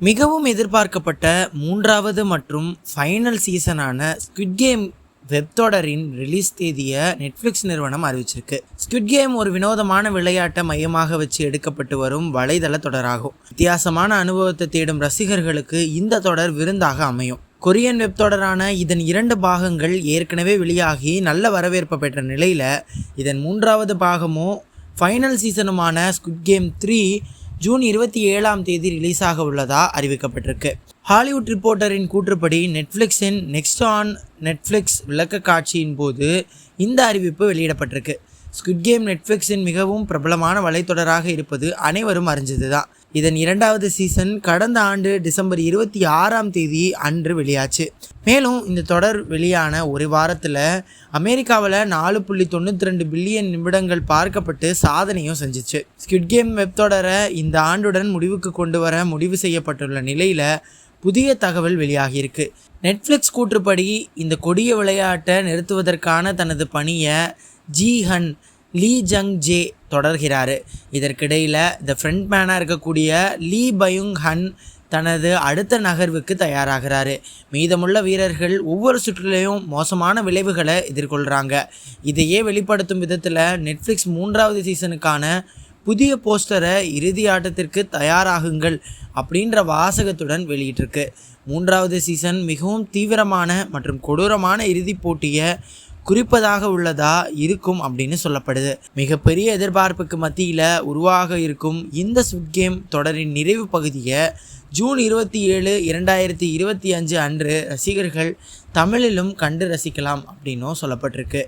மிகவும் எதிர்பார்க்கப்பட்ட மூன்றாவது மற்றும் ஃபைனல் சீசனான ஸ்குவிட் கேம் வெப் தொடரின் ரிலீஸ் தேதியை நெட்ஃப்ளிக்ஸ் நிறுவனம் அறிவிச்சிருக்கு. ஸ்குவிட் கேம் ஒரு வினோதமான விளையாட்டை மையமாக வச்சு எடுக்கப்பட்டு வரும் வலைதள தொடராகும். வித்தியாசமான அனுபவத்தை தேடும் ரசிகர்களுக்கு இந்த தொடர் விருந்தாக அமையும். கொரியன் வெப் தொடரான இதன் இரண்டு பாகங்கள் ஏற்கனவே வெளியாகி நல்ல வரவேற்பு பெற்ற நிலையில் இதன் மூன்றாவது பாகமும் ஃபைனல் சீசனுமான ஸ்குட் கேம் த்ரீ ஜூன் இருபத்தி ஏழாம் தேதி ரிலீஸ் ஆக உள்ளதா அறிவிக்கப்பட்டிருக்கு. ஹாலிவுட் ரிப்போர்ட்டரின் கூற்றுப்படி நெட்ஃப்ளிக்ஸின் நெக்ஸ்ட் ஆன் நெட்ஃப்ளிக்ஸ் விளக்க காட்சியின் போது இந்த அறிவிப்பு வெளியிடப்பட்டிருக்கு. ஸ்குட் கேம் நெட்ஃப்ளிக்ஸின் மிகவும் பிரபலமான வலைத்தொடராக இருப்பது அனைவரும் அறிஞ்சது தான் இதன் இரண்டாவது சீசன் கடந்த ஆண்டு டிசம்பர் இருபத்தி ஆறாம் தேதி அன்று வெளியாச்சு. மேலும் இந்த தொடர் வெளியான ஒரு வாரத்தில் அமெரிக்காவில் நாலு புள்ளி தொண்ணூற்றி ரெண்டு பில்லியன் நிமிடங்கள் பார்க்கப்பட்டு சாதனையும் செஞ்சிச்சு. ஸ்கிட் கேம் வெப் தொடரை இந்த ஆண்டுடன் முடிவுக்கு கொண்டு வர முடிவு செய்யப்பட்டுள்ள நிலையில் புதிய தகவல் வெளியாகியிருக்கு. நெட்ஃப்ளிக்ஸ் கூற்றுப்படி இந்த கொடிய விளையாட்டை நிறுத்துவதற்கான தனது பணியை Gi hun Lee Jung jae தொடர்கிறார். இதற்கிடையில் த ஃப்ரண்ட் மேனாக இருக்கக்கூடிய லீ பயுங் ஹன் தனது அடுத்த நகர்வுக்கு தயாராகிறாரு. மீதமுள்ள வீரர்கள் ஒவ்வொரு சுற்றுலையும் மோசமான விளைவுகளை எதிர்கொள்கிறாங்க இதையே வெளிப்படுத்தும் விதத்தில் நெட்ஃப்ளிக்ஸ் மூன்றாவது சீசனுக்கான புதிய போஸ்டரை இறுதி ஆட்டத்திற்கு தயாராகுங்கள் அப்படின்ற வாசகத்துடன் வெளியிட்டிருக்கு. மூன்றாவது சீசன் மிகவும் தீவிரமான மற்றும் கொடூரமான இறுதிப் போட்டியை குறிப்பதாக உள்ளதா இருக்கும் அப்படின்னு சொல்லப்படுது. மிகப்பெரிய எதிர்பார்ப்புக்கு மத்தியில் உருவாக இருக்கும் இந்த ஸ்விட் கேம் தொடரின் நிறைவு பகுதியை ஜூன் இருபத்தி ஏழு இரண்டாயிரத்தி இருபத்தி அஞ்சு அன்று ரசிகர்கள் தமிழிலும் கண்டு ரசிக்கலாம் அப்படின்னும் சொல்லப்பட்டிருக்கு.